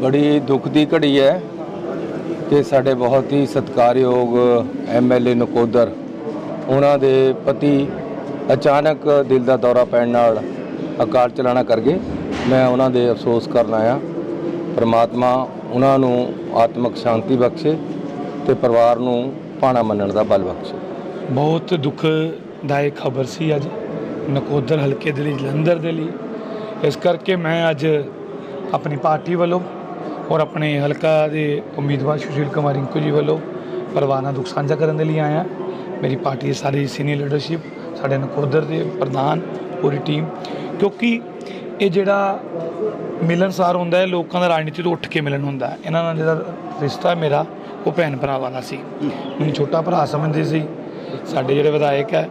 ਬੜੀ ਦੁੱਖ ਦੀ ਘੜੀ ਹੈ ਕਿ ਸਾਡੇ ਬਹੁਤ ਹੀ ਸਤਿਕਾਰਯੋਗ ਐਮਐਲਏ ਨਕੋਦਰ, ਉਹਨਾਂ ਦੇ ਪਤੀ ਅਚਾਨਕ ਦਿਲ ਦਾ ਦੌਰਾ ਪੈਣ ਨਾਲ ਅਕਾਲ ਚਲਾਣਾ ਕਰ ਗਏ। ਮੈਂ ਉਹਨਾਂ ਦੇ ਅਫਸੋਸ ਕਰਨ ਆਇਆ। ਪਰਮਾਤਮਾ ਉਹਨਾਂ ਨੂੰ ਆਤਮਿਕ ਸ਼ਾਂਤੀ ਬਖਸ਼ੇ ਤੇ ਪਰਿਵਾਰ ਨੂੰ ਪਾਣਾ ਮੰਨਣ ਦਾ ਬਲ ਬਖਸ਼ੇ। ਬਹੁਤ ਦੁਖਦਾਇਕ ਖਬਰ ਸੀ ਅੱਜ ਨਕੋਦਰ ਹਲਕੇ ਦੇ ਲਈ, ਜਲੰਧਰ ਦੇ ਲਈ। ਇਸ ਕਰਕੇ ਮੈਂ ਅੱਜ ਆਪਣੀ ਪਾਰਟੀ ਵੱਲੋਂ ਔਰ ਆਪਣੇ ਹਲਕਾ ਦੇ ਉਮੀਦਵਾਰ ਸੁਸ਼ੀਲ ਕੁਮਾਰ ਰਿੰਕੂ ਜੀ ਵੱਲੋਂ ਪਰਿਵਾਰ ਨਾਲ ਦੁੱਖ ਸਾਂਝਾ ਕਰਨ ਦੇ ਲਈ ਆਇਆ ਮੇਰੀ ਪਾਰਟੀ ਦੀ ਸਾਰੀ ਸੀਨੀਅਰ ਲੀਡਰਸ਼ਿਪ ਸਾਡੇ ਨਕੋਦਰ ਦੇ ਪ੍ਰਧਾਨ, ਪੂਰੀ ਟੀਮ ਕਿਉਂਕਿ ਇਹ ਜਿਹੜਾ ਮਿਲਣਸਾਰ ਹੁੰਦਾ ਹੈ, ਲੋਕਾਂ ਦਾ ਰਾਜਨੀਤੀ ਤੋਂ ਉੱਠ ਕੇ ਮਿਲਣ ਹੁੰਦਾ ਹੈ। ਇਹਨਾਂ ਨਾਲ ਜਿਹੜਾ ਰਿਸ਼ਤਾ ਮੇਰਾ, ਉਹ ਭੈਣ ਭਰਾ ਵਾਲਾ ਸੀ। ਮੈਨੂੰ ਛੋਟਾ ਭਰਾ ਸਮਝਦੇ ਸੀ। ਸਾਡੇ ਜਿਹੜੇ ਵਿਧਾਇਕ ਹੈ,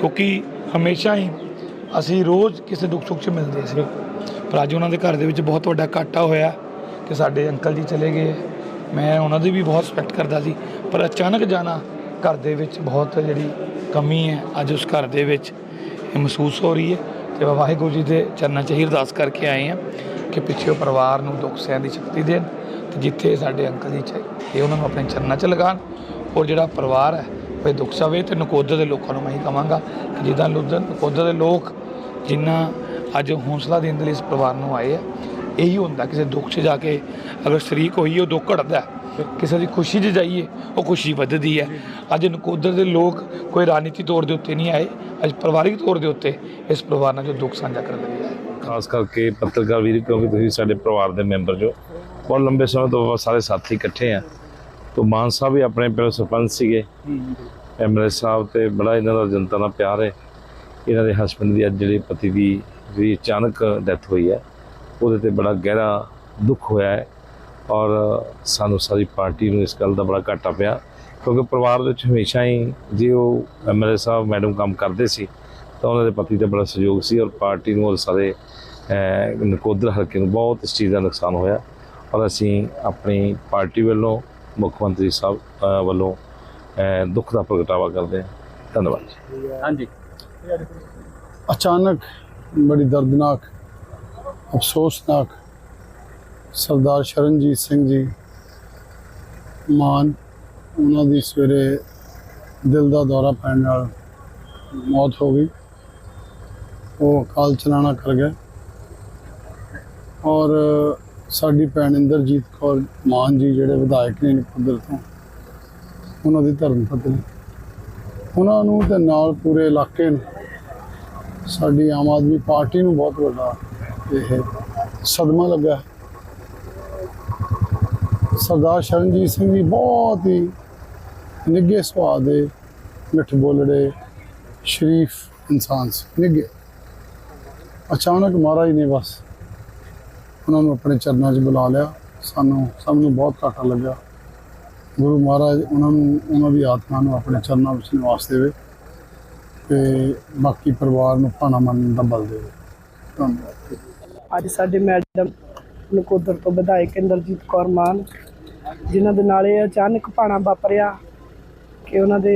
ਕਿਉਂਕਿ ਹਮੇਸ਼ਾ ਹੀ ਅਸੀਂ ਰੋਜ਼ ਕਿਸੇ ਦੁੱਖ ਸੁੱਖ 'ਚ ਮਿਲਦੇ ਸੀ। ਪਰ ਅੱਜ ਉਹਨਾਂ ਦੇ ਘਰ ਦੇ ਵਿੱਚ ਬਹੁਤ ਵੱਡਾ ਘਾਟਾ ਹੋਇਆ। ਕਿ ਸਾਡੇ ਅੰਕਲ ਜੀ ਚਲੇ ਗਏ। ਮੈਂ ਉਹਨਾਂ ਦੀ ਵੀ ਬਹੁਤ ਰਿਸਪੈਕਟ ਕਰਦਾ ਸੀ। ਪਰ ਅਚਾਨਕ ਜਾਣਾ ਘਰ ਦੇ ਵਿੱਚ ਬਹੁਤ ਜਿਹੜੀ ਕਮੀ ਹੈ, ਅੱਜ ਉਸ ਘਰ ਦੇ ਵਿੱਚ ਮਹਿਸੂਸ ਹੋ ਰਹੀ ਹੈ। ਤੇ ਵਾਹਿਗੁਰੂ ਜੀ ਦੇ ਚਰਨਾਂ 'ਚ ਹੀ ਅਰਦਾਸ ਕਰਕੇ ਆਏ ਹਾਂ ਕਿ ਪਿੱਛੇ ਪਰਿਵਾਰ ਨੂੰ ਦੁੱਖ ਸਹਿਣ ਦੀ ਸ਼ਕਤੀ ਦੇਣ ਤੇ ਜਿੱਥੇ ਸਾਡੇ ਅੰਕਲ ਜੀ ਚਾਹੇ ਇਹ ਉਹਨਾਂ ਨੂੰ ਆਪਣੇ ਚਰਨਾਂ 'ਚ ਲਗਾਣ। ਔਰ ਜਿਹੜਾ ਪਰਿਵਾਰ ਹੈ, ਉਹ ਇਹ ਦੁੱਖ ਸਵੇ ਤੇ ਨਕੋਦਰ ਦੇ ਲੋਕਾਂ ਨੂੰ ਮੈਂ ਹੀ ਕਹਾਂਗਾ ਕਿ ਜਿੱਦਾਂ ਲੁੱਧਨ ਨਕੋਦਰ ਦੇ ਲੋਕ ਜਿੰਨਾ ਅੱਜ ਹੌਸਲਾ ਦੇਣ ਦੇ ਲਈ ਇਸ ਪਰਿਵਾਰ ਨੂੰ ਆਏ ਆ ਇਹੀ ਹੁੰਦਾ, ਕਿਸੇ ਦੁੱਖ 'ਚ ਜਾ ਕੇ ਅਗਰ ਸ਼ਰੀਕ ਹੋਈਏ ਉਹ ਦੁੱਖ ਘਟਦਾ ਕਿਸੇ ਦੀ ਖੁਸ਼ੀ 'ਚ ਜਾਈਏ, ਉਹ ਖੁਸ਼ੀ ਵੱਧਦੀ ਹੈ। ਅੱਜ ਨਕੋਦਰ ਦੇ ਲੋਕ ਕੋਈ ਰਾਜਨੀਤੀ ਤੌਰ ਦੇ ਉੱਤੇ ਨਹੀਂ ਆਏ, ਅੱਜ ਪਰਿਵਾਰਿਕ ਤੌਰ ਦੇ ਉੱਤੇ ਇਸ ਪਰਿਵਾਰ ਨਾਲ ਜੋ ਦੁੱਖ ਸਾਂਝਾ ਕਰਨ ਲਈ ਆਏ। ਖਾਸ ਕਰਕੇ ਪੱਤਰਕਾਰ ਵੀਰ, ਕਿਉਂਕਿ ਤੁਸੀਂ ਸਾਡੇ ਪਰਿਵਾਰ ਦੇ ਮੈਂਬਰ ਜੋ, ਬਹੁਤ ਲੰਬੇ ਸਮੇਂ ਤੋਂ ਸਾਰੇ ਸਾਥੀ ਇਕੱਠੇ ਆ ਤੋਂ ਮਾਨ ਸਾਹਿਬ ਵੀ ਆਪਣੇ ਪਹਿਲੇ ਸਰਪੰਚ ਸੀਗੇ। ਐਮਐਲਏ ਸਾਹਿਬ ਤੇ ਬੜਾ ਇਹਨਾਂ ਦਾ ਜਨਤਾ ਨਾਲ ਪਿਆਰ ਹੈ। ਇਹਨਾਂ ਦੇ ਹਸਬੰਡ ਦੀ ਅੱਜ ਜਿਹੜੇ ਪਤੀ ਦੀ, ਜਿਹੜੀ ਅਚਾਨਕ ਡੈਥ ਹੋਈ ਹੈ। ਉਹਦੇ ਤੇ ਬੜਾ ਗਹਿਰਾ ਦੁੱਖ ਹੋਇਆ ਹੈ ਔਰ ਸਾਨੂੰ ਸਾਰੀ ਪਾਰਟੀ ਨੂੰ ਇਸ ਗੱਲ ਦਾ ਬੜਾ ਘਾਟਾ ਪਿਆ ਕਿਉਂਕਿ ਪਰਿਵਾਰ ਵਿੱਚ ਹਮੇਸ਼ਾ ਹੀ ਜੇ ਉਹ ਐਮਐਲਏ ਸਾਹਿਬ ਮੈਡਮ ਕੰਮ ਕਰਦੇ ਸੀ ਤਾਂ ਉਹਨਾਂ ਦੇ ਪਤੀ ਦਾ ਬੜਾ ਸਹਿਯੋਗ ਸੀ ਔਰ ਪਾਰਟੀ ਨੂੰ ਔਰ ਸਾਰੇ ਨਕੋਦਰ ਹਲਕੇ ਨੂੰ ਬਹੁਤ ਇਸ ਚੀਜ਼ ਦਾ ਨੁਕਸਾਨ ਹੋਇਆ ਔਰ ਅਸੀਂ ਆਪਣੀ ਪਾਰਟੀ ਵੱਲੋਂ ਮੁੱਖ ਮੰਤਰੀ ਸਾਹਿਬ ਵੱਲੋਂ ਦੁੱਖ ਦਾ ਪ੍ਰਗਟਾਵਾ ਕਰਦੇ ਹਾਂ। ਧੰਨਵਾਦ ਅਚਾਨਕ ਬੜੀ ਦਰਦਨਾਕ ਅਫਸੋਸਨਾਕ ਸਰਦਾਰ ਸ਼ਰਨਜੀਤ ਸਿੰਘ ਜੀ ਮਾਨ, ਉਹਨਾਂ ਦੀ ਸਵੇਰੇ ਦਿਲ ਦਾ ਦੌਰਾ ਪੈਣ ਨਾਲ ਮੌਤ ਹੋ ਗਈ। ਉਹ ਅਕਾਲ ਚਲਾਣਾ ਕਰ ਗਏ। ਔਰ ਸਾਡੀ ਭੈਣ ਇੰਦਰਜੀਤ ਕੌਰ ਮਾਨ ਜੀ ਜਿਹੜੇ ਵਿਧਾਇਕ ਨੇ ਨਕੋਦਰ ਤੋਂ, ਉਹਨਾਂ ਦੀ ਧਰਮ ਪਤਨੀ। ਉਹਨਾਂ ਨੂੰ ਤੇ ਨਾਲ ਪੂਰੇ ਇਲਾਕੇ ਨੂੰ, ਸਾਡੀ ਆਮ ਆਦਮੀ ਪਾਰਟੀ ਨੂੰ ਬਹੁਤ ਵੱਡਾ ਇਹ ਸਦਮਾ ਲੱਗਾ। ਸਰਦਾਰ ਸ਼ਰਨਜੀਤ ਸਿੰਘ ਜੀ ਬਹੁਤ ਹੀ ਨਿੱਘੇ ਸੁਭਾਅ ਦੇ ਮਿੱਠ ਬੋਲੜੇ, ਸ਼ਰੀਫ ਇਨਸਾਨ ਸੀ, ਨਿੱਘੇ। ਅਚਾਨਕ ਮਹਾਰਾਜ ਨੇ ਬਸ ਉਹਨਾਂ ਨੂੰ ਆਪਣੇ ਚਰਨਾਂ 'ਚ ਬੁਲਾ ਲਿਆ। ਸਾਨੂੰ ਸਭ ਨੂੰ ਬਹੁਤ ਘਾਟਾ ਲੱਗਾ। ਗੁਰੂ ਮਹਾਰਾਜ ਉਹਨਾਂ ਨੂੰ, ਉਹਨਾਂ ਦੀ ਆਤਮਾ ਨੂੰ ਆਪਣੇ ਚਰਨਾਂ ਵਿੱਚ ਨਿਵਾਸ ਦੇਵੇ ਤੇ ਬਾਕੀ ਪਰਿਵਾਰ ਨੂੰ ਭਾਣਾ ਮੰਨਣ ਦਾ ਬਲ ਦੇਵੇ। ਧੰਨਵਾਦ। ਅੱਜ ਸਾਡੇ ਮੈਡਮ ਨਕੋਦਰ ਤੋਂ ਵਿਧਾਇਕ ਇੰਦਰਜੀਤ ਕੌਰ ਮਾਨ, ਜਿਨ੍ਹਾਂ ਦੇ ਨਾਲ ਇਹ ਅਚਾਨਕ ਭਾਣਾ ਵਾਪਰਿਆ ਕਿ ਉਹਨਾਂ ਦੇ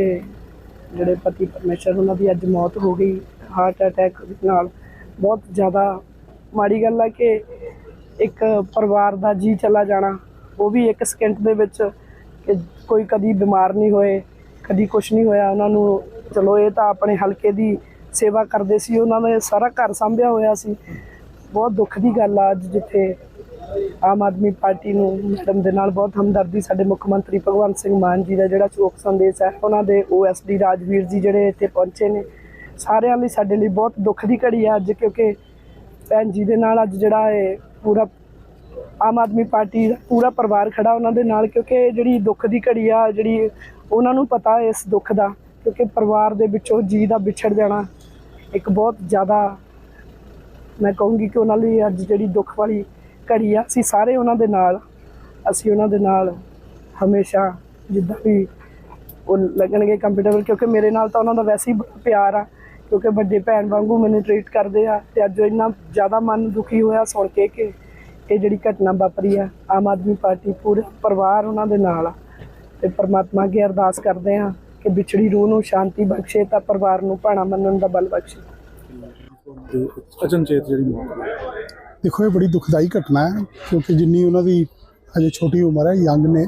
ਜਿਹੜੇ ਪਤੀ ਪਰਮੇਸ਼ਰ, ਉਹਨਾਂ ਦੀ ਅੱਜ ਮੌਤ ਹੋ ਗਈ। ਹਾਰਟ ਅਟੈਕ ਨਾਲ ਬਹੁਤ ਜ਼ਿਆਦਾ ਮਾੜੀ ਗੱਲ ਹੈ ਕਿ ਇੱਕ ਪਰਿਵਾਰ ਦਾ ਜੀ ਚਲਾ ਜਾਣਾ, ਉਹ ਵੀ ਇੱਕ ਸਕਿੰਟ ਦੇ ਵਿੱਚ ਕਿ ਕੋਈ ਕਦੀ ਬਿਮਾਰ ਨਹੀਂ ਹੋਏ, ਕਦੀ ਕੁਝ ਨਹੀਂ ਹੋਇਆ। ਉਹਨਾਂ ਨੂੰ ਚਲੋ ਇਹ ਤਾਂ ਆਪਣੇ ਹਲਕੇ ਦੀ ਸੇਵਾ ਕਰਦੇ ਸੀ, ਉਹਨਾਂ ਨੇ ਸਾਰਾ ਘਰ ਸੰਭਿਆ ਹੋਇਆ ਸੀ। ਬਹੁਤ ਦੁੱਖ ਦੀ ਗੱਲ ਆ ਅੱਜ ਜਿੱਥੇ ਆਮ ਆਦਮੀ ਪਾਰਟੀ ਨੂੰ ਮੈਡਮ ਦੇ ਨਾਲ ਬਹੁਤ ਹਮਦਰਦੀ ਸਾਡੇ ਮੁੱਖ ਮੰਤਰੀ ਭਗਵੰਤ ਸਿੰਘ ਮਾਨ ਜੀ ਦਾ ਜਿਹੜਾ ਚੋਕ ਸੰਦੇਸ਼ ਹੈ, ਉਹਨਾਂ ਦੇ ਓਐਸਡੀ ਰਾਜਵੀਰ ਜੀ ਜਿਹੜੇ ਇੱਥੇ ਪਹੁੰਚੇ ਨੇ। ਸਾਰਿਆਂ ਲਈ ਸਾਡੇ ਲਈ ਬਹੁਤ ਦੁੱਖ ਦੀ ਘੜੀ ਹੈ ਅੱਜ ਕਿਉਂਕਿ ਭੈਣ ਜੀ ਦੇ ਨਾਲ ਅੱਜ ਜਿਹੜਾ ਹੈ ਪੂਰਾ ਆਮ ਆਦਮੀ ਪਾਰਟੀ ਦਾ ਪੂਰਾ ਪਰਿਵਾਰ ਖੜਾ ਉਹਨਾਂ ਦੇ ਨਾਲ ਕਿਉਂਕਿ ਇਹ ਜਿਹੜੀ ਦੁੱਖ ਦੀ ਘੜੀ ਆ, ਜਿਹੜੀ ਉਹਨਾਂ ਨੂੰ ਪਤਾ ਇਸ ਦੁੱਖ ਦਾ ਕਿਉਂਕਿ ਪਰਿਵਾਰ ਦੇ ਵਿੱਚੋਂ ਜੀ ਦਾ ਵਿਛੜ ਜਾਣਾ ਇੱਕ ਬਹੁਤ ਜ਼ਿਆਦਾ ਮੈਂ ਕਹੂੰਗੀ ਕਿ ਉਹਨਾਂ ਲਈ ਅੱਜ ਜਿਹੜੀ ਦੁੱਖ ਵਾਲੀ ਘੜੀ ਆ, ਅਸੀਂ ਸਾਰੇ ਉਹਨਾਂ ਦੇ ਨਾਲ, ਅਸੀਂ ਉਹਨਾਂ ਦੇ ਨਾਲ ਹਮੇਸ਼ਾ ਜਿੱਦਾਂ ਵੀ ਉਹ ਲੱਗਣਗੇ ਕੰਫਰਟੇਬਲ ਕਿਉਂਕਿ ਮੇਰੇ ਨਾਲ ਤਾਂ ਉਹਨਾਂ ਦਾ ਵੈਸੇ ਹੀ ਬੜਾ ਪਿਆਰ ਆ, ਕਿਉਂਕਿ ਵੱਡੇ ਭੈਣ ਵਾਂਗੂ ਮੈਨੂੰ ਟ੍ਰੀਟ ਕਰਦੇ ਆ ਤੇ ਅੱਜ ਇੰਨਾ ਜ਼ਿਆਦਾ ਮਨ ਦੁਖੀ ਹੋਇਆ ਸੁਣ ਕੇ ਕਿ ਇਹ ਜਿਹੜੀ ਘਟਨਾ ਵਾਪਰੀ ਆ, ਆਮ ਆਦਮੀ ਪਾਰਟੀ ਪੂਰੇ ਪਰਿਵਾਰ ਉਹਨਾਂ ਦੇ ਨਾਲ ਆ ਤੇ ਪਰਮਾਤਮਾ ਅੱਗੇ ਅਰਦਾਸ ਕਰਦੇ ਆ ਕਿ ਵਿਛੜੀ ਰੂਹ ਨੂੰ ਸ਼ਾਂਤੀ ਬਖਸ਼ੇ ਤਾਂ ਪਰਿਵਾਰ ਨੂੰ ਭਾਣਾ ਮੰਨਣ ਦਾ ਬਲ ਬਖਸ਼ੇ। ਤੇ ਅਚਨਚੇਤ ਜਿਹੜੀ ਮੌਤ ਹੋਈ। ਦੇਖੋ, ਇਹ ਬੜੀ ਦੁਖਦਾਈ ਘਟਨਾ ਹੈ, ਕਿਉਂਕਿ ਜਿੰਨੀ ਉਹਨਾਂ ਦੀ ਅਜੇ ਛੋਟੀ ਉਮਰ ਹੈ, ਯੰਗ ਨੇ,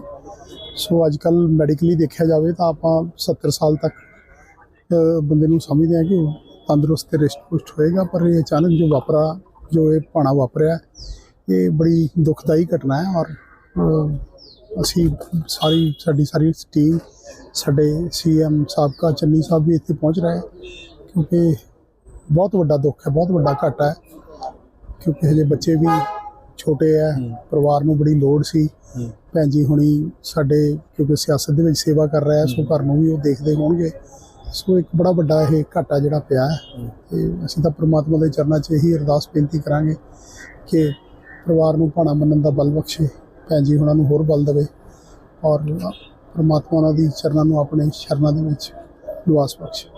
ਸੋ ਅੱਜ ਕੱਲ ਮੈਡੀਕਲੀ ਦੇਖਿਆ ਜਾਵੇ ਤਾਂ ਆਪਾਂ 70 ਸਾਲ ਤੱਕ ਬੰਦੇ ਨੂੰ ਸਮਝਦੇ ਹਾਂ ਕਿ ਉਹ ਤੰਦਰੁਸਤ ਤੇ ਰਿਸ਼ਟ-ਪੁਸ਼ਟ ਹੋਏਗਾ, ਪਰ ਇਹ ਅਚਾਨਕ ਜੋ ਵਾਪਰਾ, ਜੋ ਇਹ ਭਾਣਾ ਵਾਪਰਿਆ, ਇਹ ਬੜੀ ਦੁਖਦਾਈ ਘਟਨਾ ਹੈ ਔਰ ਅਸੀਂ ਸਾਰੀ, ਸਾਡੀ ਸਾਰੀ ਟੀਮ ਸਾਡੇ ਸੀਐਮ ਸਾਬਕਾ ਚੰਨੀ ਸਾਹਿਬ ਵੀ ਇੱਥੇ ਪਹੁੰਚ ਰਹੇ, ਕਿਉਂਕਿ ਬਹੁਤ ਵੱਡਾ ਦੁੱਖ ਹੈ ਬਹੁਤ ਵੱਡਾ ਘਾਟਾ ਹੈ ਕਿਉਂਕਿ ਹਜੇ ਬੱਚੇ ਵੀ ਛੋਟੇ ਆ ਪਰਿਵਾਰ ਨੂੰ ਬੜੀ ਲੋੜ ਸੀ। ਭੈਣ ਜੀ ਹੁਣੀ ਸਾਡੇ ਕਿਉਂਕਿ ਸਿਆਸਤ ਦੇ ਵਿੱਚ ਸੇਵਾ ਕਰ ਰਿਹਾ ਸੋ ਘਰ ਨੂੰ ਵੀ ਉਹ ਦੇਖਦੇ ਹੋਣਗੇ। ਸੋ ਇੱਕ ਬੜਾ ਵੱਡਾ ਇਹ ਘਾਟਾ ਜਿਹੜਾ ਪਿਆ ਹੈ ਤੇ ਅਸੀਂ ਤਾਂ ਪ੍ਰਮਾਤਮਾ ਦੇ ਚਰਨਾਂ 'ਚ ਇਹੀ ਅਰਦਾਸ ਬੇਨਤੀ ਕਰਾਂਗੇ ਕਿ ਪਰਿਵਾਰ ਨੂੰ ਭਾਣਾ ਮੰਨਣ ਦਾ ਬਲ ਬਖਸ਼ੇ ਭੈਣ ਜੀ ਹੁਣਾਂ ਨੂੰ ਹੋਰ ਬਲ ਦੇਵੇ ਔਰ ਪ੍ਰਮਾਤਮਾ ਉਹਨਾਂ ਦੀ ਚਰਨਾਂ ਨੂੰ ਆਪਣੇ ਸ਼ਰਨਾਂ ਦੇ ਵਿੱਚ ਨਿਵਾਸ ਬਖਸ਼ੇ।